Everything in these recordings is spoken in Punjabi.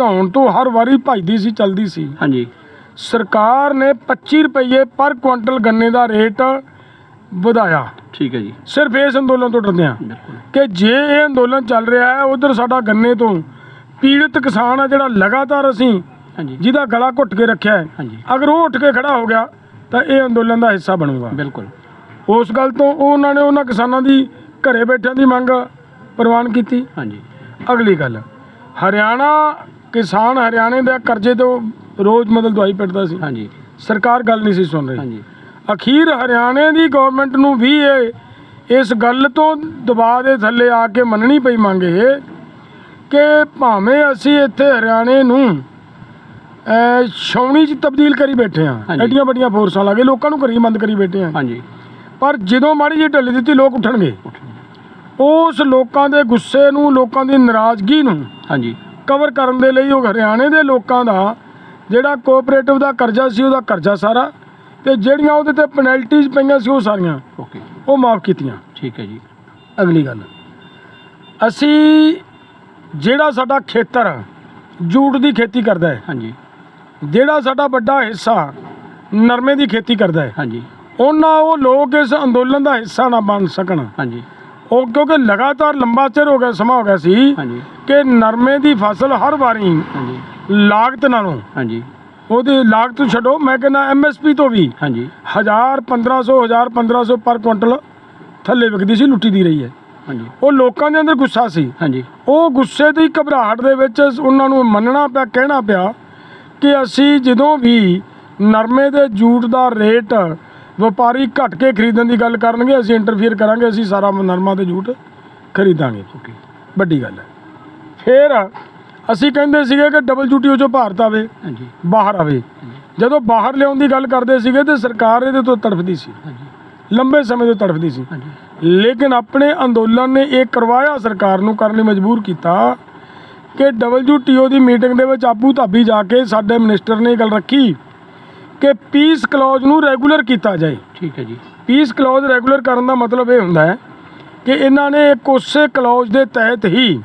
ਵਧਾਉਣ ਤੋਂ ਹਰ ਵਾਰੀ ਭਜਦੀ ਸੀ ਚਲਦੀ ਸੀ। ਹਾਂਜੀ। ਸਰਕਾਰ ਨੇ 25 ਰੁਪਏ ਪਰ ਕੁਇੰਟਲ ਗੰਨੇ ਦਾ ਰੇਟ ਵਧਾਇਆ। ਠੀਕ ਹੈ ਜੀ। ਸਿਰਫ ਇਸ ਅੰਦੋਲਨ ਤੋਂ ਡਰਦੇ ਆ ਕਿ ਜੇ ਇਹ ਅੰਦੋਲਨ ਚੱਲ ਰਿਹਾ ਹੈ ਉਧਰ ਸਾਡਾ ਗੰਨੇ ਤੋਂ ਪੀੜਤ ਕਿਸਾਨ ਆ ਜਿਹੜਾ ਲਗਾਤਾਰ ਅਸੀਂ ਜਿਹਦਾ ਗਲਾ ਘੁੱਟ ਕੇ ਰੱਖਿਆ ਹੈ ਅਗਰ ਉਹ ਉੱਠ ਕੇ ਖੜਾ ਹੋ ਗਿਆ ਤਾਂ ਇਹ ਅੰਦੋਲਨ ਦਾ ਹਿੱਸਾ ਬਣੂਗਾ। ਬਿਲਕੁਲ। ਉਸ ਗੱਲ ਤੋਂ ਉਹ ਉਹਨਾਂ ਨੇ ਉਹਨਾਂ ਕਿਸਾਨਾਂ ਦੀ ਘਰੇ ਬੈਠਿਆਂ ਦੀ ਮੰਗ ਪ੍ਰਵਾਨ ਕੀਤੀ। ਹਾਂਜੀ। ਅਗਲੀ ਗੱਲ ਹਰਿਆਣਾ ਕਿਸਾਨ ਹਰਿਆਣੇ ਦੇ ਕਰਜ਼ੇ ਤੋਂ ਰੋਜ਼ ਮਤਲਬ ਦਵਾਈ ਪਿੱਟਦਾ ਸੀ। ਹਾਂਜੀ। ਸਰਕਾਰ ਗੱਲ ਨਹੀਂ ਸੀ ਸੁਣ ਰਹੀ। ਹਾਂਜੀ। ਅਖੀਰ ਹਰਿਆਣੇ ਦੀ ਗਵਰਨਮੈਂਟ ਨੂੰ ਵੀ ਇਹ ਇਸ ਗੱਲ ਤੋਂ ਦਬਾਅ ਦੇ ਥੱਲੇ ਆ ਕੇ ਮੰਨਣੀ ਪਈ ਮੰਗ ਇਹ ਕਿ ਭਾਵੇਂ ਅਸੀਂ ਇੱਥੇ ਹਰਿਆਣੇ ਨੂੰ ਛਾਉਣੀ 'ਚ ਤਬਦੀਲ ਕਰੀ ਬੈਠੇ ਹਾਂ ਹਾਂਜੀ। ਐਡੀਆਂ ਵੱਡੀਆਂ ਫੋਰਸਾਂ ਲਾ ਕੇ ਲੋਕਾਂ ਨੂੰ ਘਰੀ ਬੰਦ ਕਰੀ ਬੈਠੇ ਹਾਂ। ਹਾਂਜੀ। ਪਰ ਜਦੋਂ ਮਾੜੀ ਜਿਹੀ ਢਿੱਲ ਦਿੱਤੀ ਲੋਕ ਉੱਠਣਗੇ। ਉਸ ਲੋਕਾਂ ਦੇ ਗੁੱਸੇ ਨੂੰ ਲੋਕਾਂ ਦੀ ਨਾਰਾਜ਼ਗੀ ਨੂੰ ਹਾਂਜੀ। ਕਵਰ ਕਰਨ ਦੇ ਲਈ ਉਹ ਹਰਿਆਣੇ ਦੇ ਲੋਕਾਂ ਦਾ ਜਿਹੜਾ ਕੋਆਪਰੇਟਿਵ ਦਾ ਕਰਜ਼ਾ ਸੀ ਉਹਦਾ ਕਰਜ਼ਾ ਸਾਰਾ ਤੇ ਜਿਹੜੀਆਂ ਉਹਦੇ ਤੇ ਪੈਨਲਟੀਜ਼ ਪਈਆਂ ਸੀ ਉਹ ਸਾਰੀਆਂ ਓਕੇ ਉਹ ਮਾਫ ਕੀਤੀਆਂ। ਠੀਕ ਹੈ ਜੀ। ਅਗਲੀ ਗੱਲ। ਅਸੀਂ ਜਿਹੜਾ ਸਾਡਾ ਖੇਤਰ ਜੂਟ ਦੀ ਖੇਤੀ ਕਰਦਾ ਹੈ ਹਾਂਜੀ। ਜਿਹੜਾ ਸਾਡਾ ਵੱਡਾ ਹਿੱਸਾ ਨਰਮੇ ਦੀ ਖੇਤੀ ਕਰਦਾ ਹੈ ਹਾਂਜੀ। ਉਹਨਾਂ ਉਹ ਲੋਕ ਇਸ ਅੰਦੋਲਨ ਦਾ ਹਿੱਸਾ ਨਾ ਬਣ ਸਕਣ। ਹਾਂਜੀ। ਉਹ ਕਿਉਂਕਿ ਲਗਾਤਾਰ ਲੰਬਾ ਚਿਰ ਹੋ ਗਿਆ ਸਮਾਂ ਹੋ ਗਿਆ ਸੀ। ਹਾਂਜੀ। ਕਿ ਨਰਮੇ ਦੀ ਫਸਲ ਹਰ ਵਾਰੀ ਹਾਂਜੀ। ਲਾਗਤ ਨਾਲੋਂ ਹਾਂਜੀ। ਉਹਦੀ ਲਾਗਤ ਛੱਡੋ ਮੈਂ ਕਹਿੰਦਾ ਐਮਐਸਪੀ ਤੋਂ ਵੀ ਹਾਂਜੀ। 1000 1500 1000 1500 ਪਰ ਕੁਇੰਟਲ ਥੱਲੇ ਵਿਕਦੀ ਸੀ ਲੁੱਟੀ ਦੀ ਰਹੀ ਹੈ। ਹਾਂਜੀ। ਉਹ ਲੋਕਾਂ ਦੇ ਅੰਦਰ ਗੁੱਸਾ ਸੀ। ਹਾਂਜੀ। ਉਹ ਗੁੱਸੇ ਦੀ ਘਬਰਾਹਟ ਦੇ ਵਿੱਚ ਉਹਨਾਂ ਨੂੰ ਮੰਨਣਾ ਪਿਆ ਕਹਿਣਾ ਪਿਆ ਕਿ ਅਸੀਂ ਜਦੋਂ ਵੀ ਨਰਮੇ ਦੇ ਜੂਟ ਦਾ ਰੇਟ ਵਪਾਰੀ ਘਟ ਕੇ ਖਰੀਦਣ ਦੀ ਗੱਲ ਕਰਨਗੇ ਅਸੀਂ ਇੰਟਰਫੀਅਰ ਕਰਾਂਗੇ ਅਸੀਂ ਸਾਰਾ ਨਰਮਾ ਤੇ ਜੂਟ ਖਰੀਦਾਂਗੇ। ਵੱਡੀ ਗੱਲ ਹੈ। ਫਿਰ ਅਸੀਂ ਕਹਿੰਦੇ ਸੀਗੇ ਕਿ ਡਬਲਯੂਟੀਓ ਚੋਂ ਭਾਰਤ ਆਵੇ ਬਾਹਰ ਆਵੇ। ਜਦੋਂ ਬਾਹਰ ਲਿਆਉਣ ਦੀ ਗੱਲ ਕਰਦੇ ਸੀਗੇ ਤੇ ਸਰਕਾਰ ਇਹਦੇ ਤੋਂ ਤੜਫਦੀ ਸੀ। ਹਾਂਜੀ। ਲੰਬੇ ਸਮੇਂ ਤੋਂ ਤੜਫਦੀ ਸੀ। ਹਾਂਜੀ। ਲੇਕਿਨ ਆਪਣੇ ਅੰਦੋਲਨ ਨੇ ਇਹ ਕਰਵਾਇਆ ਸਰਕਾਰ ਨੂੰ ਕਰਨ ਲਈ ਮਜਬੂਰ ਕੀਤਾ ਕਿ ਡਬਲਯੂਟੀਓ ਦੀ ਮੀਟਿੰਗ ਦੇ ਵਿੱਚ ਆਬੂ ਧਾਬੀ ਜਾ ਕੇ ਸਾਡੇ ਮਿਨਿਸਟਰ ਨੇ ਗੱਲ ਰੱਖੀ ਕਿ ਪੀਸ ਕਲੌਜ ਨੂੰ ਰੈਗੂਲਰ ਕੀਤਾ ਜਾਏ। ਠੀਕ ਹੈ ਜੀ। ਪੀਸ ਕਲੌਜ ਰੈਗੂਲਰ ਕਰਨ ਦਾ ਮਤਲਬ ਇਹ ਹੁੰਦਾ ਹੈ ਕਿ ਇਹਨਾਂ ਨੇ ਇੱਕ ਉਸੇ ਕਲੌਜ ਦੇ ਤਹਿਤ ਹੀ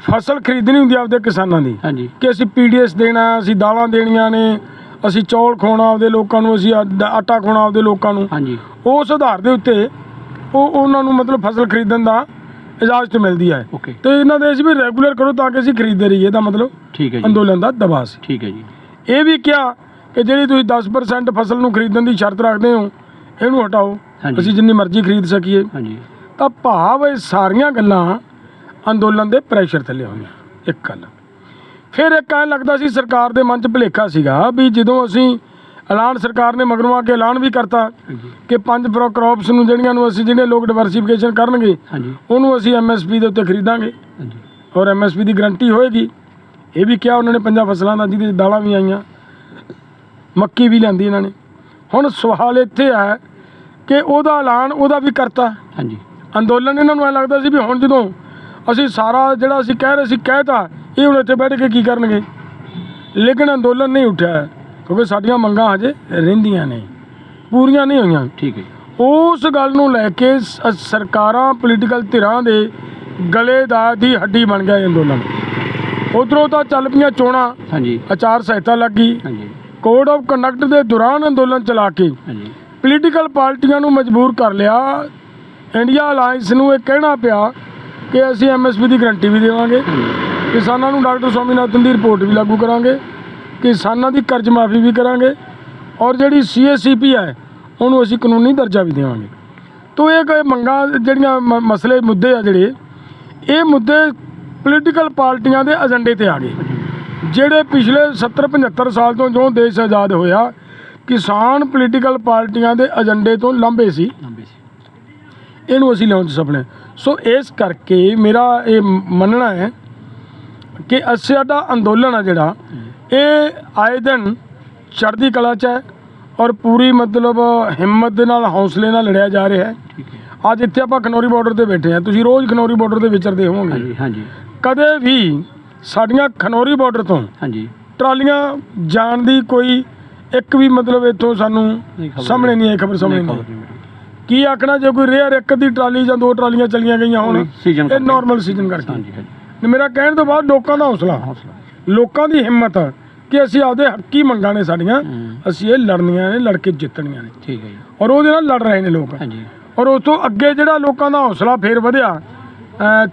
ਫਸਲ ਖਰੀਦਣੀ ਹੁੰਦੀ ਆਪਦੇ ਕਿਸਾਨਾਂ ਦੀ। ਹਾਂਜੀ। ਕਿ ਅਸੀਂ ਪੀਡੀਐਸ ਦੇਣਾ ਅਸੀਂ ਦਾਲਾਂ ਦੇਣੀਆਂ ਨੇ ਅਸੀਂ ਚੌਲ ਖਵਾਉਣਾ ਆਪਦੇ ਲੋਕਾਂ ਨੂੰ ਅਸੀਂ ਆਟਾ ਖਵਾਉਣਾ ਆਪਦੇ ਲੋਕਾਂ ਨੂੰ। ਹਾਂਜੀ। ਉਸ ਆਧਾਰ ਦੇ ਉੱਤੇ ਉਹ ਉਹਨਾਂ ਨੂੰ ਮਤਲਬ ਫਸਲ ਖਰੀਦਣ ਦਾ ਇਜਾਜ਼ਤ ਮਿਲਦੀ ਹੈ ਤੇ ਇਹਨਾਂ ਦੇ ਅਸੀਂ ਵੀ ਰੈਗੂਲਰ ਕਰੋ ਤਾਂ ਕਿ ਅਸੀਂ ਖਰੀਦਦੇ ਰਹੀਏ ਇਹਦਾ ਮਤਲਬ ਠੀਕ ਹੈ ਜੀ। ਅੰਦੋਲਨ ਦਾ ਦਬਾਅ ਸੀ। ਠੀਕ ਹੈ ਜੀ। ਇਹ ਵੀ ਕਿਹਾ ਕਿ ਜਿਹੜੀ ਤੁਸੀਂ 10% ਫਸਲ ਨੂੰ ਖਰੀਦਣ ਦੀ ਸ਼ਰਤ ਰੱਖਦੇ ਹੋ ਇਹਨੂੰ ਹਟਾਓ। ਅਸੀਂ ਜਿੰਨੀ ਮਰਜ਼ੀ ਖਰੀਦ ਸਕੀਏ। ਹਾਂਜੀ। ਤਾਂ ਭਾਵ ਇਹ ਸਾਰੀਆਂ ਗੱਲਾਂ ਅੰਦੋਲਨ ਦੇ ਪ੍ਰੈਸ਼ਰ ਥੱਲੇ ਹੋਈਆਂ ਇੱਕ ਗੱਲ। ਫਿਰ ਇੱਕ ਐਂ ਲੱਗਦਾ ਸੀ ਸਰਕਾਰ ਦੇ ਮਨ 'ਚ ਭੁਲੇਖਾ ਸੀਗਾ ਵੀ ਜਦੋਂ ਅਸੀਂ ਐਲਾਨ ਸਰਕਾਰ ਨੇ ਮਗਰੋਂ ਆ ਕੇ ਐਲਾਨ ਵੀ ਕਰਤਾ ਕਿ ਪੰਜ ਪ੍ਰੋ ਕ੍ਰੌਪਸ ਨੂੰ ਜਿਹੜੀਆਂ ਨੂੰ ਅਸੀਂ ਜਿਹੜੇ ਲੋਕ ਡਿਵਰਸੀਫਿਕੇਸ਼ਨ ਕਰਨਗੇ ਉਹਨੂੰ ਅਸੀਂ ਐਮਐਸਪੀ ਦੇ ਉੱਤੇ ਖਰੀਦਾਂਗੇ। ਔਰ ਐਮਐਸਪੀ ਦੀ ਗਰੰਟੀ ਹੋਏਗੀ। ਇਹ ਵੀ ਕਿਹਾ ਉਹਨਾਂ ਨੇ ਪੰਜਾਂ ਫਸਲਾਂ ਦਾ ਜਿਹਦੇ ਦਾਲਾਂ ਵੀ ਆਈਆਂ। ਮੱਕੀ ਵੀ ਲਿਆਂਦੀ ਇਹਨਾਂ ਨੇ। ਹੁਣ ਸਵਾਲ ਇੱਥੇ ਹੈ ਕਿ ਉਹਦਾ ਐਲਾਨ ਉਹਦਾ ਵੀ ਕਰਤਾ। ਹਾਂਜੀ। ਅੰਦੋਲਨ ਇਹਨਾਂ ਨੂੰ ਐ ਲੱਗਦਾ ਸੀ ਵੀ ਹੁਣ ਜਦੋਂ ਅਸੀਂ ਸਾਰਾ ਜਿਹੜਾ ਅਸੀਂ ਕਹਿ ਰਹੇ ਸੀ ਕਹਿਤਾ ਇਹ ਹੁਣ ਇੱਥੇ ਬੈਠ ਕੇ ਕੀ ਕਰਨਗੇ? ਲੇਕਿਨ ਅੰਦੋਲਨ ਨਹੀਂ ਉੱਠਿਆ ਕਿਉਂਕਿ ਸਾਡੀਆਂ ਮੰਗਾਂ ਹਜੇ ਰਹਿੰਦੀਆਂ ਨੇ ਪੂਰੀਆਂ ਨਹੀਂ ਹੋਈਆਂ। ਠੀਕ ਹੈ ਉਸ ਗੱਲ ਨੂੰ ਲੈ ਕੇ ਸਰਕਾਰਾਂ ਪੋਲੀਟੀਕਲ ਧਿਰਾਂ ਦੇ ਗਲੇ ਦਾ ਦੀ ਹੱਡੀ ਬਣ ਗਿਆ ਇਹ ਅੰਦੋਲਨ। ਉਧਰੋਂ ਤਾਂ ਚੱਲ ਪਈਆਂ ਚੋਣਾਂ ਹਾਂਜੀ। ਆਚਾਰ ਸੰਹਿਤਾ ਲੱਗੀ ਹਾਂਜੀ। ਕੋਡ ਆਫ ਕੰਡਕਟ ਦੇ ਦੌਰਾਨ ਅੰਦੋਲਨ ਚਲਾ ਕੇ ਹਾਂਜੀ। ਪੋਲੀਟੀਕਲ ਪਾਰਟੀਆਂ ਨੂੰ ਮਜਬੂਰ ਕਰ ਲਿਆ। ਇੰਡੀਆ ਅਲਾਈਅੰਸ ਨੂੰ ਇਹ ਕਹਿਣਾ ਪਿਆ ਕਿ ਅਸੀਂ ਐਮਐਸਪੀ ਦੀ ਗਰੰਟੀ ਵੀ ਦੇਵਾਂਗੇ ਕਿਸਾਨਾਂ ਨੂੰ ਡਾਕਟਰ ਸਵਾਮੀਨਾਥਨ ਦੀ ਰਿਪੋਰਟ ਵੀ ਲਾਗੂ ਕਰਾਂਗੇ ਕਿਸਾਨਾਂ ਦੀ ਕਰਜ਼ ਮਾਫੀ ਵੀ ਕਰਾਂਗੇ ਔਰ ਜਿਹੜੀ ਸੀਐਸਸੀਪੀ ਹੈ ਉਹਨੂੰ ਅਸੀਂ ਕਾਨੂੰਨੀ ਦਰਜਾ ਵੀ ਦੇਵਾਂਗੇ। ਤੋ ਇਹ ਕੋਈ ਮੰਗਾਂ ਜਿਹੜੀਆਂ ਮਸਲੇ ਮੁੱਦੇ ਆ ਜਿਹੜੇ ਇਹ ਮੁੱਦੇ ਪੋਲੀਟੀਕਲ ਪਾਰਟੀਆਂ ਦੇ ਏਜੰਡੇ ਤੇ ਆ ਗਏ। ਜਿਹੜੇ ਪਿਛਲੇ 70 75 ਸਾਲ ਤੋਂ ਜੋ ਦੇਸ਼ ਆਜ਼ਾਦ ਹੋਇਆ ਕਿਸਾਨ ਪੋਲੀਟੀਕਲ ਪਾਰਟੀਆਂ ਦੇ ਏਜੰਡੇ ਤੋਂ ਲੰਬੇ ਸੀ। ਇਹਨੂੰ ਅਸੀਂ ਲਿਆਉਣ 'ਚ ਸਫਲੇ ਸੋ ਇਸ ਕਰਕੇ ਮੇਰਾ ਇਹ ਮੰਨਣਾ ਹੈ ਕਿ ਸਾਡਾ ਅੰਦੋਲਨ ਆ ਜਿਹੜਾ ਇਹ ਆਏ ਦਿਨ ਚੜ੍ਹਦੀ ਕਲਾ 'ਚ ਹੈ ਔਰ ਪੂਰੀ ਮਤਲਬ ਹਿੰਮਤ ਦੇ ਨਾਲ ਹੌਸਲੇ ਨਾਲ ਲੜਿਆ ਜਾ ਰਿਹਾ ਹੈ। ਅੱਜ ਇੱਥੇ ਆਪਾਂ ਖਨੌਰੀ ਬਾਰਡਰ ਤੇ ਬੈਠੇ ਹਾਂ। ਤੁਸੀਂ ਰੋਜ਼ ਖਨੌਰੀ ਬਾਰਡਰ ਤੇ ਵਿਚਰਦੇ ਹੋਵੋਗੇ। ਹਾਂਜੀ ਹਾਂਜੀ। ਕਦੇ ਵੀ ਸਾਡੀਆਂ ਖਨੌਰੀ ਬਾਰਡਰ ਤੋਂ ਹਾਂਜੀ। ਟਰਾਲੀਆਂ ਜਾਣ ਦੀ ਕੋਈ ਇੱਕ ਵੀ ਮਤਲਬ ਇੱਥੋਂ ਸਾਨੂੰ ਸਾਹਮਣੇ ਨਹੀਂ। ਆਈ ਖਬਰ ਸਾਹਮਣੇ ਨਹੀਂ। ਕੀ ਆਖਣਾ ਜੇ ਕੋਈ ਰੇਅਰ ਇੱਕ ਦੀ ਟਰਾਲੀ ਜਾਂ ਦੋ ਟਰਾਲੀਆਂ ਚਲੀਆਂ ਗਈਆਂ ਹੁਣ ਇਹ। ਨਾਰਮਲ ਸੀਜ਼ਨ ਕਰਕੇ। ਹਾਂਜੀ। ਹਾਂਜੀ ਮੇਰਾ ਕਹਿਣ ਤੋਂ ਬਾਅਦ ਲੋਕਾਂ ਦਾ ਹੌਸਲਾ। ਲੋਕਾਂ ਦੀ ਹਿੰਮਤ ਕਿ ਅਸੀਂ ਆਪਦੇ ਹੱਕੀ ਮੰਗਾਂ ਨੇ ਸਾਡੀਆਂ ਅਸੀਂ ਇਹ ਲੜਨੀਆਂ ਨੇ ਲੜ ਕੇ ਜਿੱਤਣੀਆਂ ਨੇ। ਠੀਕ ਹੈ ਜੀ। ਔਰ ਉਹਦੇ ਨਾਲ ਲੜ ਰਹੇ ਨੇ ਲੋਕ। ਹਾਂਜੀ। ਔਰ ਉਸ ਤੋਂ ਅੱਗੇ ਜਿਹੜਾ ਲੋਕਾਂ ਦਾ ਹੌਸਲਾ ਫੇਰ ਵਧਿਆ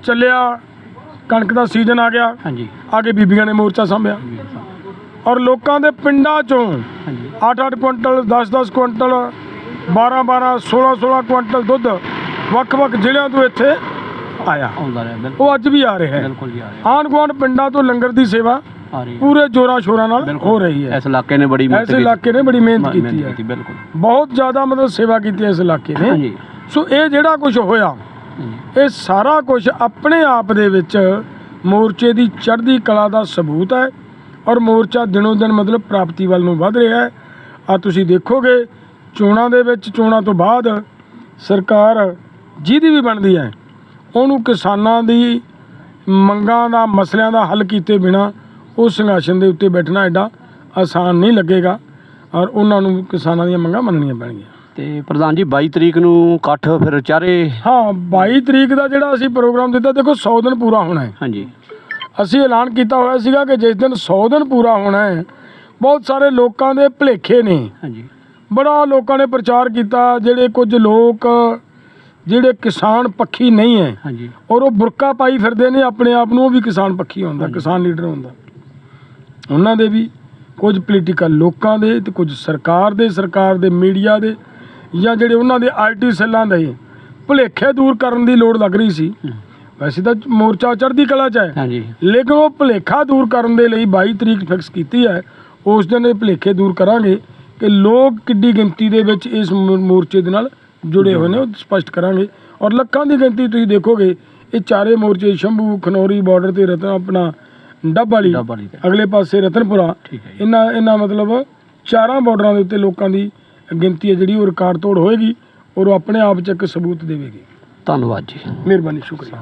ਚੱਲਿਆ ਕਣਕ ਦਾ ਸੀਜ਼ਨ ਆ ਗਿਆ। ਹਾਂਜੀ। ਆਗੇ ਬੀਬੀਆਂ ਨੇ ਮੋਰਚਾ ਸੰਭਿਆ। ਔਰ ਲੋਕਾਂ ਦੇ ਪਿੰਡਾਂ ਚੋਂ ਹਾਂਜੀ। 8-8 ਕੁਇੰਟਲ 10-10 ਕੁਇੰਟਲ 12-12 16-16 ਕੁਇੰਟਲ ਦੁੱਧ ਵੱਖ-ਵੱਖ ਜ਼ਿਲ੍ਹਿਆਂ ਤੋਂ ਇੱਥੇ ਆਇਆ। ਆਉਂਦਾ ਰਿਹਾ ਬਿਲਕੁਲ। ਉਹ ਅੱਜ ਵੀ ਆ ਰਿਹਾ ਹੈ। ਬਿਲਕੁਲ ਜੀ ਆ ਰਿਹਾ। ਆਂਢ ਗੁਆਂਢ ਪਿੰਡਾਂ ਤੋਂ ਲੰਗਰ ਦੀ ਸੇਵਾ ਆ ਰਹੀ ਹੈ। ਪੂਰੇ ਜੋਰਾਂ ਸ਼ੋਰਾਂ ਨਾਲ। ਹੋ ਰਹੀ ਹੈ। ਇਸ ਇਲਾਕੇ ਨੇ ਬੜੀ ਐਸੇ ਇਲਾਕੇ ਨੇ ਬੜੀ ਮਿਹਨਤ ਮਿਹਨਤ ਕੀਤੀ ਹੈ। ਬਿਲਕੁਲ। ਬਹੁਤ ਜ਼ਿਆਦਾ ਮਤਲਬ ਸੇਵਾ ਕੀਤੀ ਹੈ ਇਸ ਇਲਾਕੇ ਨੇ। ਹਾਂਜੀ। ਸੋ ਇਹ ਜਿਹੜਾ ਕੁਝ ਹੋਇਆ ਇਹ ਸਾਰਾ ਕੁਝ ਆਪਣੇ ਆਪ ਦੇ ਵਿੱਚ ਮੋਰਚੇ ਦੀ ਚੜ੍ਹਦੀ ਕਲਾ ਦਾ ਸਬੂਤ ਹੈ ਔਰ ਮੋਰਚਾ ਦਿਨੋਂ ਦਿਨ ਮਤਲਬ ਪ੍ਰਾਪਤੀ ਵੱਲ ਨੂੰ ਵਧ ਰਿਹਾ ਹੈ। ਆ ਤੁਸੀਂ ਦੇਖੋਗੇ ਚੋਣਾਂ ਦੇ ਵਿੱਚ ਚੋਣਾਂ ਤੋਂ ਬਾਅਦ ਸਰਕਾਰ ਜਿਹਦੀ ਵੀ ਬਣਦੀ ਹੈ ਉਹਨੂੰ ਕਿਸਾਨਾਂ ਦੀ ਮੰਗਾਂ ਦਾ ਮਸਲਿਆਂ ਦਾ ਹੱਲ ਕੀਤੇ ਬਿਨਾ ਉਹ ਸੰਘਰਸ਼ਨ ਦੇ ਉੱਤੇ ਬੈਠਣਾ ਐਡਾ ਆਸਾਨ ਨਹੀਂ ਲੱਗੇਗਾ ਔਰ ਉਹਨਾਂ ਨੂੰ ਕਿਸਾਨਾਂ ਦੀਆਂ ਮੰਗਾਂ ਮੰਨਣੀਆਂ ਪੈਣਗੀਆਂ। ਤੇ ਪ੍ਰਧਾਨ ਜੀ 22 ਤਰੀਕ ਨੂੰ ਇਕੱਠ ਫਿਰ ਚਾਰੇ ਹਾਂ 22 ਤਰੀਕ ਦਾ ਜਿਹੜਾ ਅਸੀਂ ਪ੍ਰੋਗਰਾਮ ਦਿੱਤਾ ਦੇਖੋ 100 ਦਿਨ ਪੂਰਾ ਹੋਣਾ ਹੈ। ਹਾਂਜੀ। ਅਸੀਂ ਐਲਾਨ ਕੀਤਾ ਹੋਇਆ ਸੀਗਾ ਕਿ ਜਿਸ ਦਿਨ 100 ਦਿਨ ਪੂਰਾ ਹੋਣਾ ਹੈ ਬਹੁਤ ਸਾਰੇ ਲੋਕਾਂ ਦੇ ਭੁਲੇਖੇ ਨੇ। ਹਾਂਜੀ। ਬੜਾ ਲੋਕਾਂ ਨੇ ਪ੍ਰਚਾਰ ਕੀਤਾ ਜਿਹੜੇ ਕੁਝ ਲੋਕ ਜਿਹੜੇ ਕਿਸਾਨ ਪੱਖੀ ਨਹੀਂ ਹੈ ਹਾਂਜੀ। ਔਰ ਉਹ ਬੁਰਕਾ ਪਾਈ ਫਿਰਦੇ ਨੇ ਆਪਣੇ ਆਪ ਨੂੰ ਉਹ ਵੀ ਕਿਸਾਨ ਪੱਖੀ ਹੁੰਦਾ ਕਿਸਾਨ ਲੀਡਰ ਹੁੰਦਾ ਉਹਨਾਂ ਦੇ ਵੀ ਕੁਝ ਪੋਲੀਟੀਕਲ ਲੋਕਾਂ ਦੇ ਤੇ ਕੁਝ ਸਰਕਾਰ ਦੇ ਸਰਕਾਰ ਦੇ ਮੀਡੀਆ ਦੇ ਜਾਂ ਜਿਹੜੇ ਉਹਨਾਂ ਦੇ ਆਈਟੀ ਸੈੱਲਾਂ ਦੇ ਭੁਲੇਖੇ ਦੂਰ ਕਰਨ ਦੀ ਲੋੜ ਲੱਗ ਰਹੀ ਸੀ। ਵੈਸੇ ਤਾਂ ਮੋਰਚਾ ਚੜ੍ਹਦੀ ਕਲਾ 'ਚ ਹੈ। ਹਾਂਜੀ। ਲੇਕਿਨ ਉਹ ਭੁਲੇਖਾ ਦੂਰ ਕਰਨ ਦੇ ਲਈ 22 ਤਰੀਕ ਫਿਕਸ ਕੀਤੀ ਹੈ। ਉਸ ਦਿਨ ਇਹ ਭੁਲੇਖੇ ਦੂਰ ਕਰਾਂਗੇ। ਕਿ ਲੋਕ ਕਿੱਡੀ ਗਿਣਤੀ ਦੇ ਵਿੱਚ ਇਸ ਮੋ- ਮੋਰਚੇ ਦੇ ਨਾਲ ਜੁੜੇ ਹੋਏ ਨੇ ਉਹ ਸਪਸ਼ਟ ਕਰਾਂਗੇ। ਔਰ ਲੱਖਾਂ ਦੀ ਗਿਣਤੀ ਤੁਸੀਂ ਦੇਖੋਗੇ ਇਹ ਚਾਰੇ ਮੋਰਚੇ ਸ਼ੰਭੂ ਖਨੌਰੀ ਬਾਰਡਰ ਤੇ ਰਤਨ ਆਪਣਾ ਡੱਬ ਵਾਲੀ ਡੱਬ ਵਾਲੀ ਤੇ। ਅਗਲੇ ਪਾਸੇ ਰਤਨਪੁਰਾ। ਠੀਕ ਹੈ ਜੀ। ਇਹਨਾਂ ਇਹਨਾਂ ਮਤਲਬ ਚਾਰਾਂ ਬਾਰਡਰਾਂ ਦੇ ਉੱਤੇ ਲੋਕਾਂ ਦੀ ਗਿਣਤੀ ਹੈ ਜਿਹੜੀ ਉਹ ਰਿਕਾਰਡ ਤੋੜ ਹੋਏਗੀ ਔਰ ਉਹ ਆਪਣੇ ਆਪ ਚ ਇੱਕ ਸਬੂਤ ਦੇਵੇਗੀ। ਧੰਨਵਾਦ ਜੀ। ਮਿਹਰਬਾਨੀ ਸ਼ੁਕਰੀਆ।